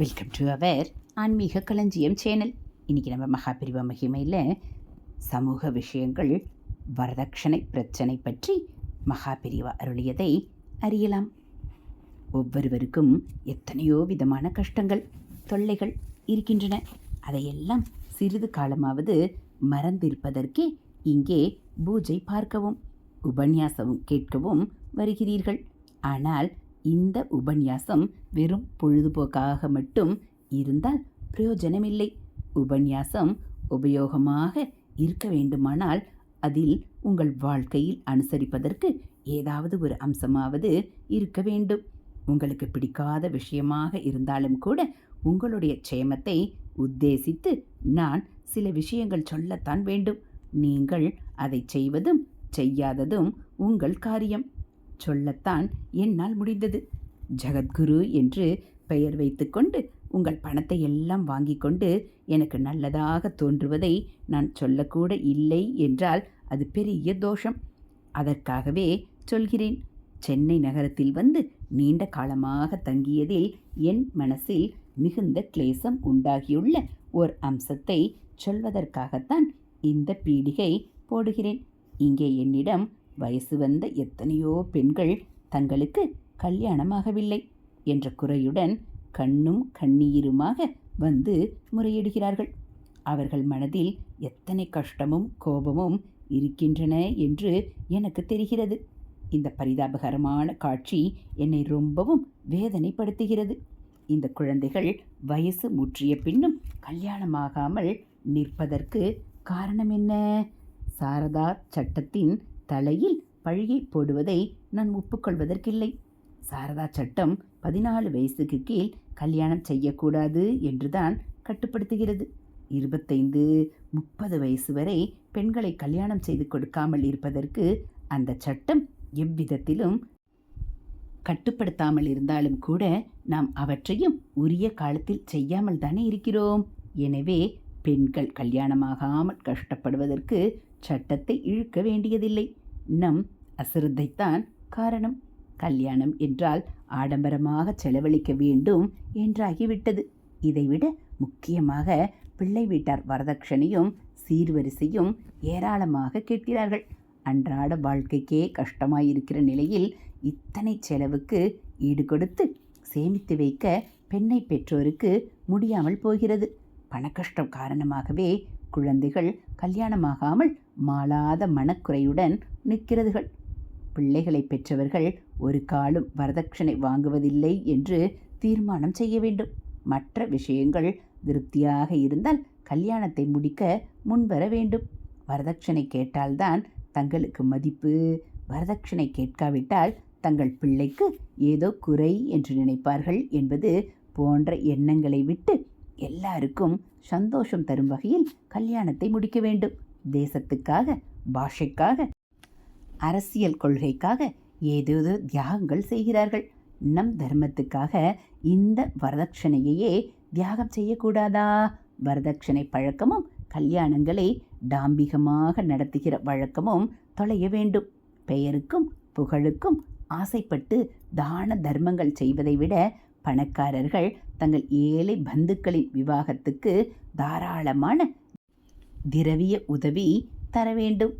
Welcome to our ஆன்மீக களஞ்சியம் channel இன்றைக்கி நம்ம மகாபிரிவ மகிமையில் சமூக விஷயங்கள் வரதட்சணை பிரச்சனை பற்றி மகாபிரிவா அருளியதை அறியலாம். ஒவ்வொருவருக்கும் எத்தனையோ விதமான கஷ்டங்கள் தொல்லைகள் இருக்கின்றன. அதையெல்லாம் சிறிது காலமாவது மறந்திருப்பதற்கே இங்கே பூஜை பார்க்கவும் உபன்யாசமும் கேட்கவும் வருகிறீர்கள். ஆனால் இந்த உபன்யாசம் வெறும் பொழுதுபோக்காக மட்டும் இருந்தால் பிரயோஜனமில்லை. உபன்யாசம் உபயோகமாக இருக்க வேண்டுமானால் அதில் உங்கள் வாழ்க்கையில் அனுசரிப்பதற்கு ஏதாவது ஒரு அம்சமாவது இருக்க வேண்டும். உங்களுக்கு பிடிக்காத விஷயமாக இருந்தாலும் கூட உங்களுடைய க்ஷேமத்தை உத்தேசித்து நான் சில விஷயங்கள் சொல்லத்தான் வேண்டும். நீங்கள் அதை செய்வதும் செய்யாததும் உங்கள் காரியம். சொல்லத்தான் என்னால் முடிந்தது. ஜகத்குரு என்று பெயர் வைத்துக்கொண்டு உங்கள் பணத்தை எல்லாம் வாங்கி கொண்டு எனக்கு நல்லதாக தோன்றுவதை நான் சொல்லக்கூட இல்லை என்றால் அது பெரிய தோஷம். அதற்காகவே சொல்கிறேன். சென்னை நகரத்தில் வந்து நீண்ட காலமாக தங்கியதில் என் மனசில் மிகுந்த கிளேசம் உண்டாகியுள்ள ஓர் அம்சத்தை சொல்வதற்காகத்தான் இந்த பீடிகை போடுகிறேன். இங்கே என்னிடம் வயசு வந்த எத்தனையோ பெண்கள் தங்களுக்கு கல்யாணமாகவில்லை என்ற குறையுடன் கண்ணும் கண்ணீருமாக வந்து முறையிடுகிறார்கள். அவர்கள் மனதில் எத்தனை கஷ்டமும் கோபமும் இருக்கின்றன என்று எனக்கு தெரிகிறது. இந்த பரிதாபகரமான காட்சி என்னை ரொம்பவும் வேதனைப்படுத்துகிறது. இந்த குழந்தைகள் வயசு முற்றிய பின்னும் கல்யாணமாகாமல் நிற்பதற்கு காரணம் என்ன? சாரதா சட்டத்தின் தலையில் பழியை போடுவதை நான் ஒப்புக்கொள்வதற்கில்லை. சாரதா சட்டம் பதினாலு வயசுக்கு கீழ் கல்யாணம் செய்யக்கூடாது என்றுதான் கட்டுப்படுத்துகிறது. இருபத்தைந்து முப்பது வயசு வரை பெண்களை கல்யாணம் செய்து கொடுக்காமல் இருப்பதற்கு அந்த சட்டம் எவ்விதத்திலும் கட்டுப்படுத்தாமல் இருந்தாலும் கூட நாம் அவற்றையும் உரிய காலத்தில் செய்யாமல் தானே இருக்கிறோம். எனவே பெண்கள் கல்யாணமாகாமல் கஷ்டப்படுவதற்கு சட்டத்தை இழுக்க வேண்டியதில்லை. நம் அசிரத்தைத்தான் காரணம். கல்யாணம் என்றால் ஆடம்பரமாக செலவழிக்க வேண்டும் என்றாகிவிட்டது. இதைவிட முக்கியமாக பிள்ளை வீட்டார் வரதட்சணையும் சீர்வரிசையும் ஏராளமாக கேட்கிறார்கள். அன்றாட வாழ்க்கைக்கே கஷ்டமாயிருக்கிற நிலையில் இத்தனை செலவுக்கு ஈடு கொடுத்து சேமித்து வைக்க பெண்ணை பெற்றோருக்கு முடியாமல் போகிறது. பணக்கஷ்டம் காரணமாகவே குழந்தைகள் கல்யாணமாகாமல் மாளாத மனக்குறையுடன் நிற்கிறதுகள். பிள்ளைகளை பெற்றவர்கள் ஒரு காலம் வரதட்சணை வாங்குவதில்லை என்று தீர்மானம் செய்ய வேண்டும். மற்ற விஷயங்கள் திருப்தியாக இருந்தால் கல்யாணத்தை முடிக்க முன்வர வேண்டும். வரதட்சணை கேட்டால்தான் தங்களுக்கு மதிப்பு. வரதட்சணை கேட்காவிட்டால் தங்கள் பிள்ளைக்கு ஏதோ குறை என்று நினைப்பார்கள் என்பது போன்ற எண்ணங்களை விட்டு எல்லாருக்கும் சந்தோஷம் தரும் வகையில் கல்யாணத்தை முடிக்க வேண்டும். தேசத்துக்காக பாஷைக்காக அரசியல் கொள்கைக்காக ஏதேதோ தியாகங்கள் செய்கிறார்கள். நம் தர்மத்துக்காக இந்த வரதட்சணையையே தியாகம் செய்யக்கூடாதா? வரதட்சணை பழக்கமும் கல்யாணங்களை டாம்பிகமாக நடத்துகிற வழக்கமும் தொலைய வேண்டும். பெயருக்கும் புகழுக்கும் ஆசைப்பட்டு தான தர்மங்கள் செய்வதை விட பணக்காரர்கள் தங்கள் ஏழை பந்துக்களின் விவாகத்துக்கு தாராளமான திரவிய உதவி தர வேண்டும்.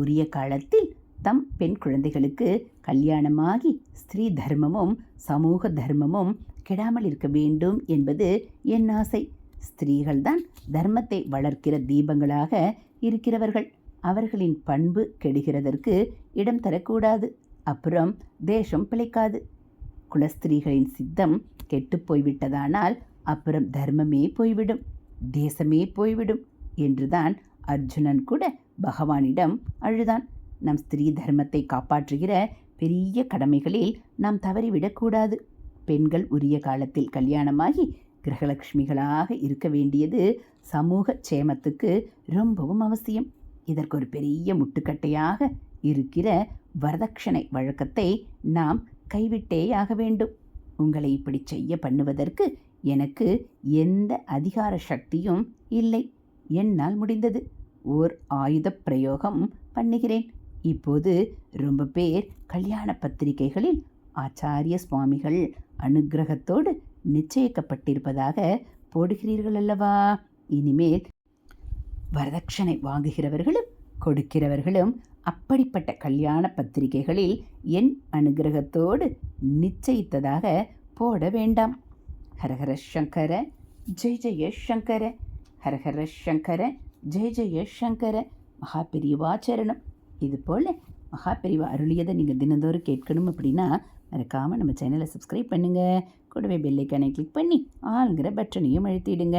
உரிய காலத்தில் தம் பெண் குழந்தைகளுக்கு கல்யாணமாகி ஸ்திரீ தர்மமும் சமூக தர்மமும் கெடாமல் இருக்க வேண்டும் என்பது என் ஆசை. ஸ்திரீகள்தான் தர்மத்தை வளர்க்கிற தீபங்களாக இருக்கிறவர்கள். அவர்களின் பண்பு கெடுகிறதற்கு இடம் தரக்கூடாது. அப்புறம் தேசம் பிழைக்காது. குலஸ்திரீகளின் சித்தம் கெட்டு போய்விட்டதானால் அப்புறம் தர்மமே போய்விடும் தேசமே போய்விடும் என்றுதான் அர்ஜுனன் கூட பகவானிடம் அழுதான். நம் ஸ்திரீ தர்மத்தை காப்பாற்றுகிற பெரிய கடமைகளில் நாம் தவறிவிடக்கூடாது பெண்கள் உரிய காலத்தில் கல்யாணமாகி கிரகலட்சுமிகளாக இருக்க வேண்டியது சமூக சேமத்துக்கு ரொம்பவும் அவசியம். இதற்கு ஒரு பெரிய முட்டுக்கட்டையாக இருக்கிற வரதட்சணை வழக்கத்தை நாம் கைவிட்டேயாக வேண்டும். உங்களை இப்படி செய்ய பண்ணுவதற்கு எனக்கு எந்த அதிகார சக்தியும் இல்லை. என்னால் முடிந்தது. ஓர் ஆயுத பிரயோகம் பண்ணுகிறேன். இப்போது ரொம்ப பேர் கல்யாண பத்திரிகைகளில் ஆச்சாரிய சுவாமிகள் அனுக்கிரகத்தோடு நிச்சயிக்கப்பட்டிருப்பதாக போடுகிறீர்கள் அல்லவா? இனிமேல் வரதட்சணை வாங்குகிறவர்களும் கொடுக்கிறவர்களும் அப்படிப்பட்ட கல்யாண பத்திரிகைகளில் என் அனுகிரகத்தோடு நிச்சயித்ததாக போட வேண்டாம். ஹரஹர சங்கர ஜெய் ஜெய சங்கர ஹரஹர சங்கர ஜெய் ஜெய சங்கர மகாபிரிவாச்சரணம் இது போல் மகாபெரிவா அருளியதை நீங்கள் தினந்தோறும் கேட்கணும் அப்படின்னா மறக்காமல் நம்ம சேனலை சப்ஸ்கிரைப் பண்ணுங்கள் கூடவே பெல்லைக்கானை கிளிக் பண்ணி ஆளுங்கிற பட்டனையும் அழுத்திடுங்க.